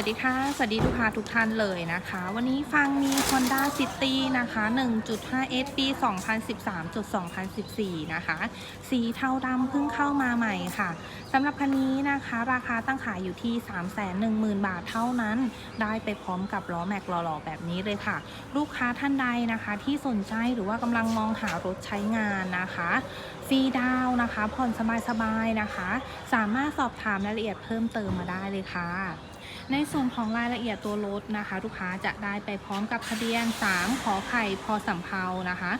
วัสดีค่ะ สวัสดีลูกค้าทุกท่านเลยนะคะ วันนี้ฟังมี Honda City นะคะ 1.5 S ปี 2013-2014 นะคะ สีเทาดำเพิ่งเข้ามาใหม่ค่ะสำหรับคันนี้นะคะ ราคาตั้งขายอยู่ที่ 310,000 บาทเท่านั้น ได้ไปพร้อมกับล้อแม็กหล่อๆ แบบนี้เลยค่ะ ลูกค้าท่านใดนะคะที่สนใจหรือว่ากำลังมองหารถใช้งานนะคะฟรีดาวน์นะคะ ผ่อนสบายๆนะคะ สามารถสอบถามรายละเอียดเพิ่มเติมมาได้เลยค่ะ ในส่วนของรายละเอียดตัวรถนะคะ ลูกค้าจะได้ไปพร้อมกับทะเบียน 3 ขอไข่พอสำเภานะคะ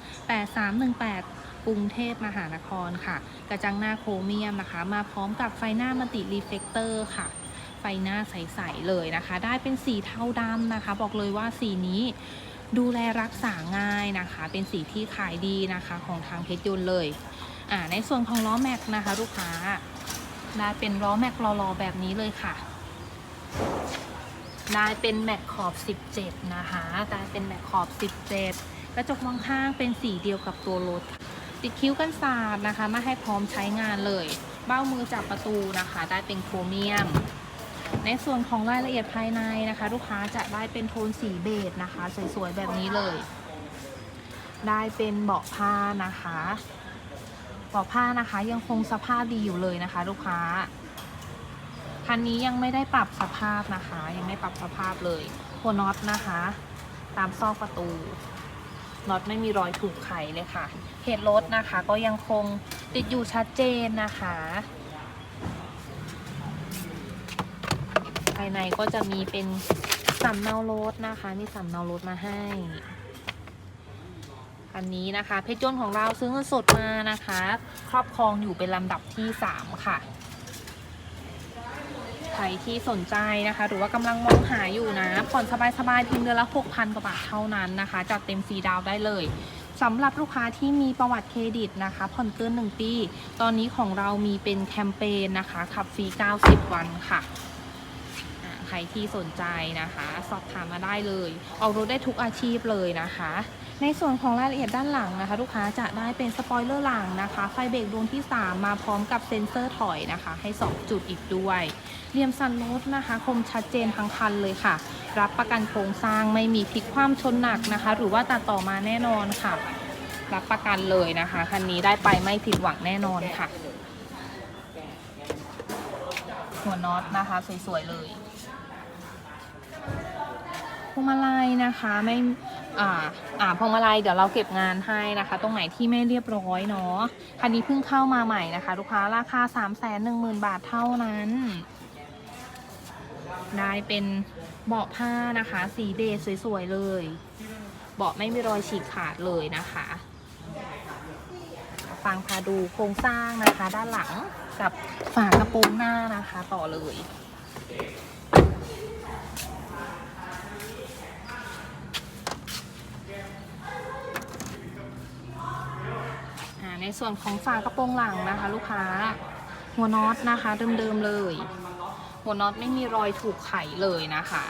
8318กรุงเทพมหานครค่ะ กระจังหน้าโครเมียมนะคะ มาพร้อมกับไฟหน้ามัลติรีเฟกเตอร์ค่ะ ไฟหน้าใส ๆ เลยนะคะ ได้เป็นสีเทาดำนะคะ บอกเลยว่าสีนี้ดูแลรักษาง่ายนะคะ เป็นสีที่ขายดีนะคะของทางเพชรยนต์เลยอ่าในส่วนของล้อแม็กนะคะ ลูกค้าได้เป็นล้อแม็กรอๆแบบนี้เลยค่ะ ได้เป็นแม็กขอบ 17 นะคะได้เป็นแม็กขอบ 17 กระจกมองข้างเป็นสีเดียวกับตัวรถ ติดคิ้วกันสาดนะคะ มาให้พร้อมใช้งานเลย เบ้ามือจับประตูนะคะ ได้เป็นโครเมียม ในส่วนของรายละเอียดภายในนะคะ ลูกค้าจะได้เป็นโทนสีเบจนะคะ สวยๆ แบบนี้เลย ได้เป็นเบาะผ้านะคะเบาะผ้านะคะยังคงสภาพดีอยู่เลยนะคะ ลูกค้า คันนี้ยังไม่ได้ปรับสภาพนะคะ ยังไม่ปรับสภาพเลยหัวน็อตนะคะ ตามซอกประตูน็อตไม่มีรอยถูกไขเลยค่ะเหตุรถนะคะ ก็ยังคงติดอยู่ชัดเจนนะคะ ภายในก็จะมีเป็นสำเนารถนะคะ มีสำเนารถมาให้คันนี้นะคะ เพชรยนของเราซื้อเงินสดมานะคะ ครอบครองอยู่เป็นลำดับที่ 3 ค่ะ ใครที่สนใจนะคะ หรือว่ากำลังมองหาอยู่นะ ผ่อนสบายๆเพียงเดือนละ 6,000 กว่าบาทเท่านั้นนะคะ จัดเต็มฟรีดาวน์ได้เลยสำหรับลูกค้าที่มีประวัติเครดิตนะคะ ผ่อนเกิน 1 ปี ตอนนี้ของเรามีเป็นแคมเปญนะคะขับฟรี 90 วันค่ะ ใครที่สนใจนะคะ สอบถามมาได้เลยออกรถได้ทุกอาชีพเลยนะคะ ในส่วนของรายละเอียดด้านหลังนะคะ ลูกค้าจะได้เป็นสปอยเลอร์หลังนะคะ ไฟเบรกดวงที่ 3 มาพร้อมกับเซ็นเซอร์ถอยนะคะ ให้ 2 จุดอีกด้วยเหลี่ยมสันรถนะคะ คมชัดเจนทั้งคันเลยค่ะ รับประกันโครงสร้างไม่มีพลิกคว่ำชนหนักนะคะ หรือว่าตัดต่อมาแน่นอนค่ะ รับประกันเลยนะคะคันนี้ได้ไปไม่ผิดหวังแน่นอนค่ะหัวน็อตนะคะ สวย ๆ เลย วงมาลัยนะคะไม่อ่าอ่าพวงมาลัยเดี๋ยวเราเก็บงานให้นะคะ ตรงไหนที่ไม่เรียบร้อยเนาะคันนี้เพิ่งเข้ามาใหม่นะคะ ลูกค้าราคา 3 1 0 0 0 0 บาทเท่านั้นได้เป็นเบาะผ้านะคะ สีเบจสวยๆเลย เบาะไม่มีรอยฉีกขาดเลยนะคะฟังพาดูโครงสร้างนะคะ ด้านหลังกับฝากระโปรงหน้านะคะ ต่อเลย ในส่วนของฝากระโปรงหลังนะคะ ลูกค้า หัวน็อตนะคะเดิมๆเลย หัวน็อตไม่มีรอยถูกไขเลยนะคะ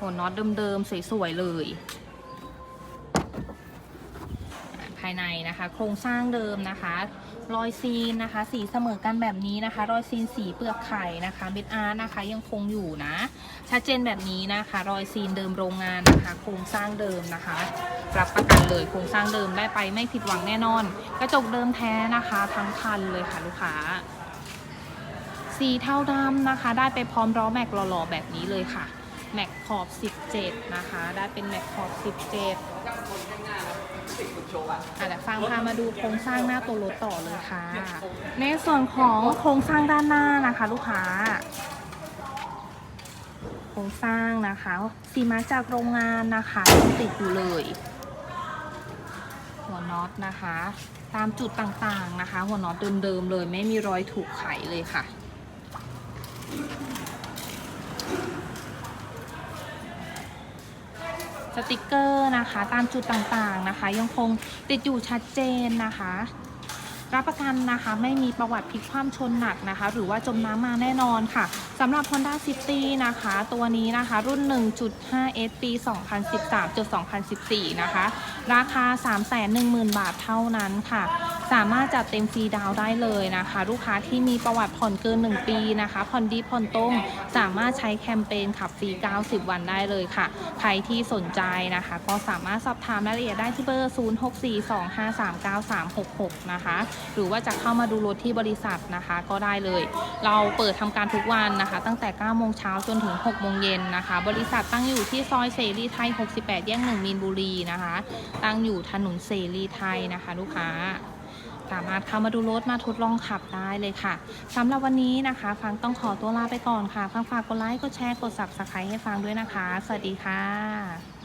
หัวน็อตเดิมๆสวยๆเลยภายในนะคะ โครงสร้างเดิมนะคะ รอยซีนนะคะ สีเสมอกันแบบนี้นะคะ รอยซีนสีเปลือกไข่นะคะเบดอาร์นะคะยังคงอยู่นะ ชัดเจนแบบนี้นะคะ รอยซีนเดิมโรงงานนะคะ โครงสร้างเดิมนะคะ รับประกันเลยโครงสร้างเดิมได้ไปไม่ผิดหวังแน่นอน กระจกเดิมแท้นะคะ ทั้งคันเลยค่ะลูกค้าสีเทาดำนะคะ ได้ไปพร้อมล้อแม็กหล่อๆแบบนี้เลยค่ะ แม็กขอบ 17 นะคะ ได้เป็นแม็กขอบ 17อะเดี๋ยวฟังพามาดูโครงสร้างหน้าตัวรถต่อเลยค่ะ ในส่วนของโครงสร้างด้านหน้านะคะ ลูกค้า โครงสร้างนะคะสีมาจากโรงงานนะคะยังติดอยู่เลย หัวน็อตนะคะ ตามจุดต่างๆนะคะ หัวน็อตเดิมๆเลย ไม่มีรอยถูกไขเลยค่ะ สติกเกอร์นะคะ ตามจุดต่างๆนะคะ ยังคงติดอยู่ชัดเจนนะคะ รับประกันนะคะไม่มีประวัติพลิกคว่ำชนหนักนะคะ หรือว่าจมน้ำมาแน่นอนค่ะสำหรับ Honda City นะคะ ตัวนี้นะคะ รุ่น 1.5 S ปี 2013 2014 นะคะ ราคา 310,000 บาทเท่านั้นค่ะ สามารถจัดเต็มฟรีดาวได้เลยนะคะ ลูกค้าที่มีประวัติผ่อนเกิน 1 ปีนะคะผ่อนดีผ่อนตรงสามารถใช้แคมเปญขับฟรี 90 วันได้เลยค่ะ ใครที่สนใจนะคะ ก็สามารถสอบถามรายละเอียดได้ที่เบอร์ 0642539366 นะคะ หรือว่าจะเข้ามาดูรถที่บริษัทนะคะก็ได้เลย เราเปิดทำการทุกวันนะคะ ตั้งแต่ 9 โมงเช้าจนถึง 6 โมงเย็นนะคะ บริษัทตั้งอยู่ที่ซอยเสรีไทย 68 แยก 1 มีนบุรีนะคะ ตั้งอยู่ถนนเสรีไทยนะคะ ลูกค้า สามารถเข้ามาดูรถมาทดลองขับได้เลยค่ะสำหรับวันนี้นะคะ ฟังต้องขอตัวลาไปก่อนค่ะ ฟังฝากกดไลค์กดแชร์กด subscribe ให้ฟังด้วยนะคะ สวัสดีค่ะ